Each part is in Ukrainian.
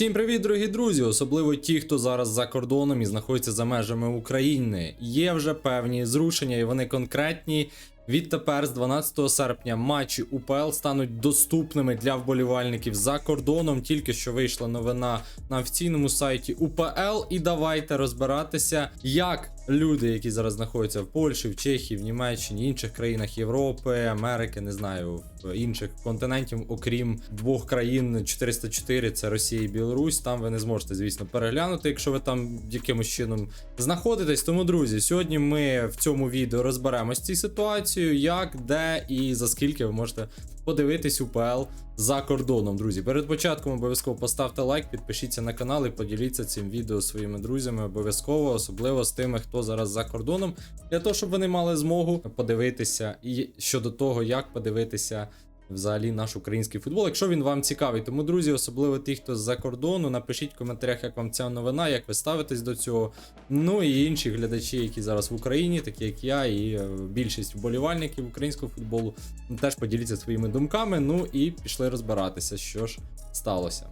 Всім привіт, дорогі друзі! Особливо ті, хто зараз за кордоном і знаходиться за межами України. Є вже певні зрушення, і вони конкретні. Відтепер, з 12 серпня, матчі УПЛ стануть доступними для вболівальників за кордоном. Тільки що вийшла новина на офіційному сайті УПЛ. І давайте розбиратися, як люди, які зараз знаходяться в Польщі, в Чехії, в Німеччині, інших країнах Європи, Америки, не знаю, в інших континентів, окрім двох країн 404, це Росія і Білорусь. Там ви не зможете, звісно, переглянути, якщо ви там якимось чином знаходитесь. Тому, друзі, сьогодні ми в цьому відео розберемось з цією ситуацією, як, де і за скільки ви можете подивитись УПЛ за кордоном, друзі. Перед початком обов'язково поставте лайк, підпишіться на канал і поділіться цим відео своїми друзями. Обов'язково, особливо з тими, хто зараз за кордоном, для того, щоб вони мали змогу подивитися і щодо того, як подивитися. Взагалі наш український футбол, якщо він вам цікавий. Тому, друзі, особливо ті, хто з-за кордону, напишіть в коментарях, як вам ця новина, як ви ставитесь до цього. Ну і інші глядачі, які зараз в Україні, такі як я, і е, більшість вболівальників українського футболу, теж поділіться своїми думками. Ну і пішли розбиратися, що ж сталося.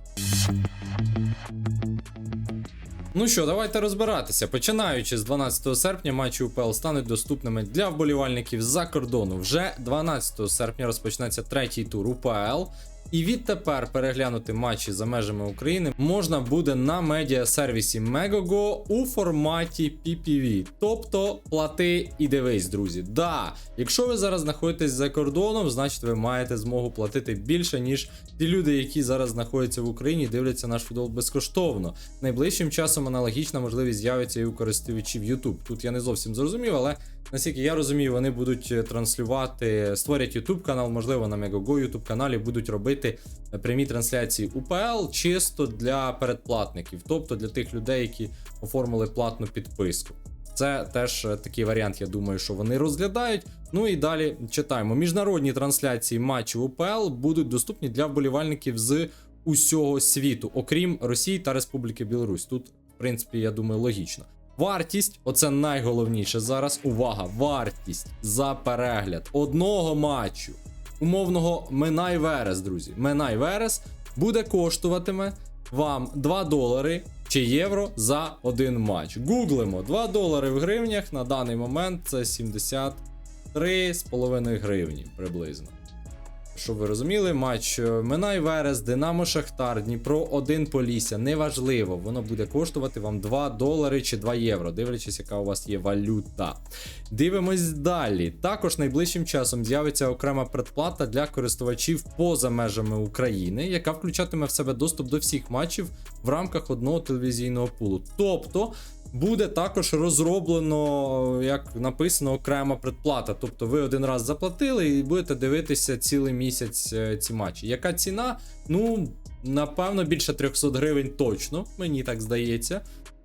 Ну що, давайте розбиратися. Починаючи з 12 серпня, матчі УПЛ стануть доступними для вболівальників за кордону. Вже 12 серпня розпочнеться третій тур УПЛ. І відтепер переглянути матчі за межами України можна буде на медіасервісі Megogo у форматі PPV. Тобто плати і дивись, друзі. Да, якщо ви зараз знаходитесь за кордоном, значить ви маєте змогу платити більше, ніж ті люди, які зараз знаходяться в Україні дивляться наш футбол безкоштовно. Найближчим часом аналогічна можливість з'явиться і у користувачів YouTube. Тут я не зовсім зрозумів, але наскільки я розумію, вони будуть е, транслювати, створять YouTube канал, можливо, на Megogo YouTube каналі будуть робити прямі трансляції УПЛ чисто для передплатників, тобто для тих людей, які оформили платну підписку. Це теж е, такий варіант, я думаю, що вони розглядають. Ну і далі читаємо. Міжнародні трансляції матчів УПЛ будуть доступні для вболівальників з усього світу, окрім Росії та Республіки Білорусь. Тут, в принципі, я думаю, логічно. Вартість, оце найголовніше зараз. Увага! Вартість за перегляд одного матчу, умовного Минай Верес, друзі. Минай Верес буде коштуватиме вам 2 долари чи євро за один матч. Гуглимо 2 долари в гривнях на даний момент це 73,5 гривні приблизно. Щоб ви розуміли, матч е, Минай Верес, Динамо Шахтар, Дніпро 1 Полісся. Неважливо, воно буде коштувати вам 2 долари чи 2 євро, дивлячись, яка у вас є валюта. Дивимось далі. Також найближчим часом з'явиться окрема предплата для користувачів поза межами України, яка включатиме в себе доступ до всіх матчів в рамках одного телевізійного пулу. Тобто. Буде також розроблено, як написано, окрема предплата. Тобто ви один раз заплатили і будете дивитися цілий місяць е, ці матчі. Яка ціна? Ну, напевно, більше 300 гривень точно, мені так здається,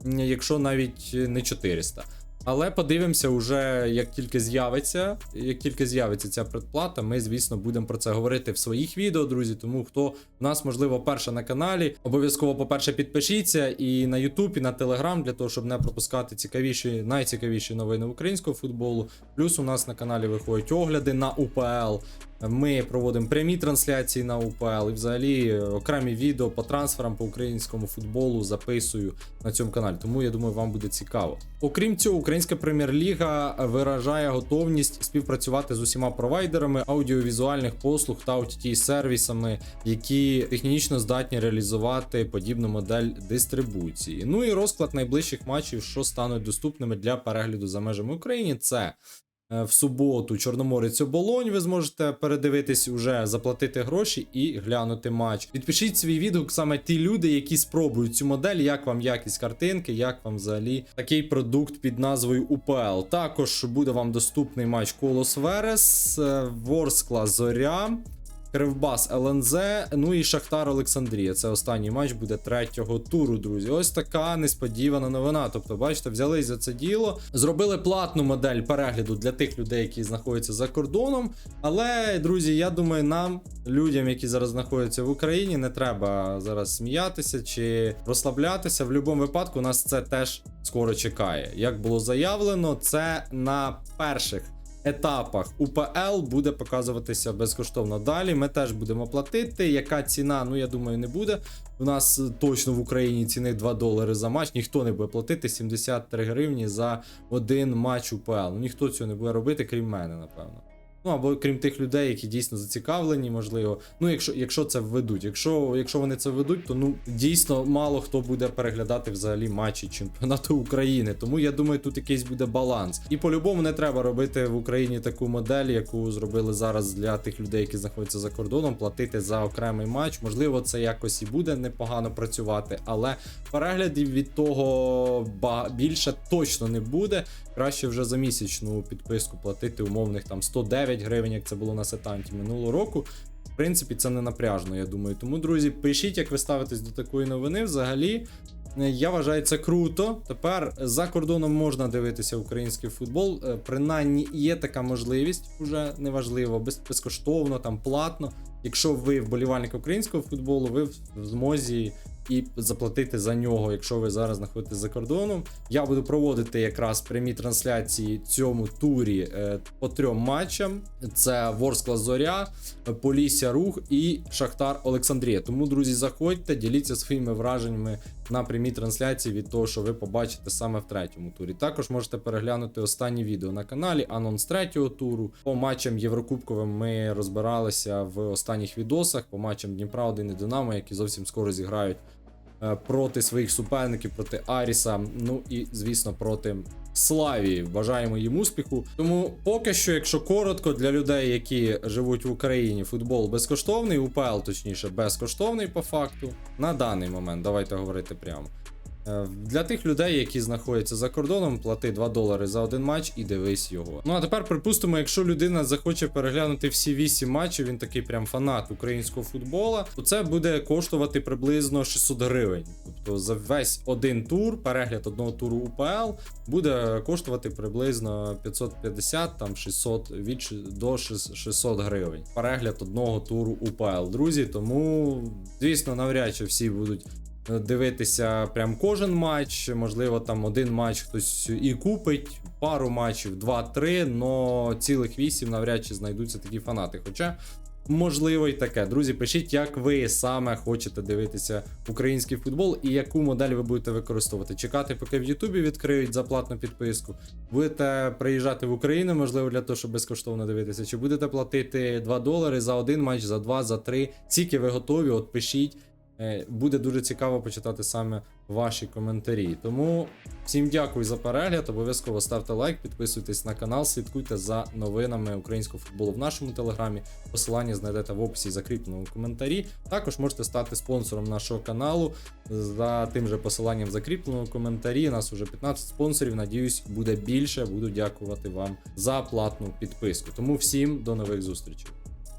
якщо навіть не 400. Але подивимося, уже як тільки з'явиться, як тільки з'явиться ця предплата, ми, звісно, будемо про це говорити в своїх відео, друзі. Тому хто в нас, можливо, перше на каналі, обов'язково, по-перше, підпишіться і на YouTube, і на Telegram, для того, щоб не пропускати цікавіші, найцікавіші новини українського футболу. Плюс у нас на каналі виходять огляди на УПЛ. Ми проводимо прямі трансляції на УПЛ і взагалі е, окремі відео по трансферам по українському футболу записую на цьому каналі. Тому я думаю, вам буде цікаво. Окрім цього, українська прем'єр-ліга виражає готовність співпрацювати з усіма провайдерами аудіовізуальних послуг та ott сервісами, які технічно здатні реалізувати подібну модель дистрибуції. Ну і розклад найближчих матчів, що стануть доступними для перегляду за межами України. Це в суботу Чорноморець оболонь. Ви зможете передивитись уже, заплатити гроші і глянути матч. Підпишіть свій відгук саме ті люди, які спробують цю модель, як вам якість картинки, як вам взагалі такий продукт під назвою УПЛ. Також буде вам доступний матч Колос Верес, е, Ворскла Зоря. Кривбас ЛНЗ, ну і Шахтар Олександрія. Це останній матч буде третього туру, друзі. Ось така несподівана новина. Тобто, бачите, взялись за це діло, зробили платну модель перегляду для тих людей, які знаходяться за кордоном. Але, друзі, я думаю, нам, людям, які зараз знаходяться в Україні, не треба зараз сміятися чи розслаблятися. В будь-якому випадку нас це теж скоро чекає. Як було заявлено, це на перших етапах УПЛ буде показуватися безкоштовно. Далі ми теж будемо платити. Яка ціна? Ну я думаю, не буде. У нас точно в Україні ціни 2 долари за матч. Ніхто не буде платити 73 гривні за один матч УПЛ. Ну ніхто цього не буде робити, крім мене, напевно. Ну або крім тих людей, які дійсно зацікавлені, можливо. Ну, якщо, якщо це введуть. Якщо, якщо вони це введуть, то ну дійсно мало хто буде переглядати взагалі матчі чемпіонату України. Тому я думаю, тут якийсь буде баланс. І по-любому не треба робити в Україні таку модель, яку зробили зараз для тих людей, які знаходяться за кордоном, платити за окремий матч. Можливо, це якось і буде непогано працювати, але переглядів від того більше точно не буде. Краще вже за місячну підписку платити умовних там 109 гривень, як це було на сетанті минулого року. В принципі, це не напряжно, я думаю. Тому, друзі, пишіть, як ви ставитесь до такої новини. Взагалі, е, я вважаю це круто. Тепер за кордоном можна дивитися український футбол. Е, Принаймні є така можливість, вже неважливо, без, безкоштовно, там платно. Якщо ви вболівальник українського футболу, ви в змозі і заплатити за нього, якщо ви зараз знаходитесь за кордоном. Я буду проводити якраз прямі трансляції цьому турі е, по трьом матчам: це Ворскла Зоря, Полісся Рух і Шахтар Олександрія. Тому, друзі, заходьте, діліться своїми враженнями на прямій трансляції від того, що ви побачите саме в третьому турі. Також можете переглянути останні відео на каналі, анонс третього туру. По матчам Єврокубковим ми розбиралися в останніх відосах. По матчам Дніпра 1 і Динамо, які зовсім скоро зіграють проти своїх суперників, проти Аріса. Ну і звісно, проти Славії. Бажаємо їм успіху. Тому поки що, якщо коротко, для людей, які живуть в Україні, футбол безкоштовний, УПЛ, точніше, безкоштовний по факту. На даний момент, давайте говорити прямо. Е, Для тих людей, які знаходяться за кордоном, плати 2 долари за один матч і дивись його. Ну а тепер припустимо, якщо людина захоче переглянути всі 8 матчів, він такий прям фанат українського футбола, то це буде коштувати приблизно 600 гривень. Тобто за весь один тур, перегляд одного туру УПЛ буде коштувати приблизно 550 там 600 від до 600 гривень. Перегляд одного туру УПЛ, друзі. Тому звісно, навряд чи всі будуть дивитися прям кожен матч. Можливо, там один матч хтось і купить, пару матчів, два-три, но цілих вісім навряд чи знайдуться такі фанати. Хоча. Можливо, і таке. Друзі, пишіть, як ви саме хочете дивитися український футбол і яку модель ви будете використовувати. Чекати, поки в Ютубі відкриють за платну підписку. Будете приїжджати в Україну, можливо, для того, щоб безкоштовно дивитися. Чи будете платити 2 долари за один матч, за два, за три. Скільки ви готові, от пишіть. Е, Буде дуже цікаво почитати саме ваші коментарі. Тому всім дякую за перегляд. Обов'язково ставте лайк, підписуйтесь на канал, слідкуйте за новинами українського футболу в нашому телеграмі. Посилання знайдете в описі закріпленому коментарі. Також можете стати спонсором нашого каналу за тим же посиланням в закріпленому коментарі. Нас вже 15 спонсорів. Надіюсь, буде більше. Буду дякувати вам за платну підписку. Тому всім до нових зустрічей.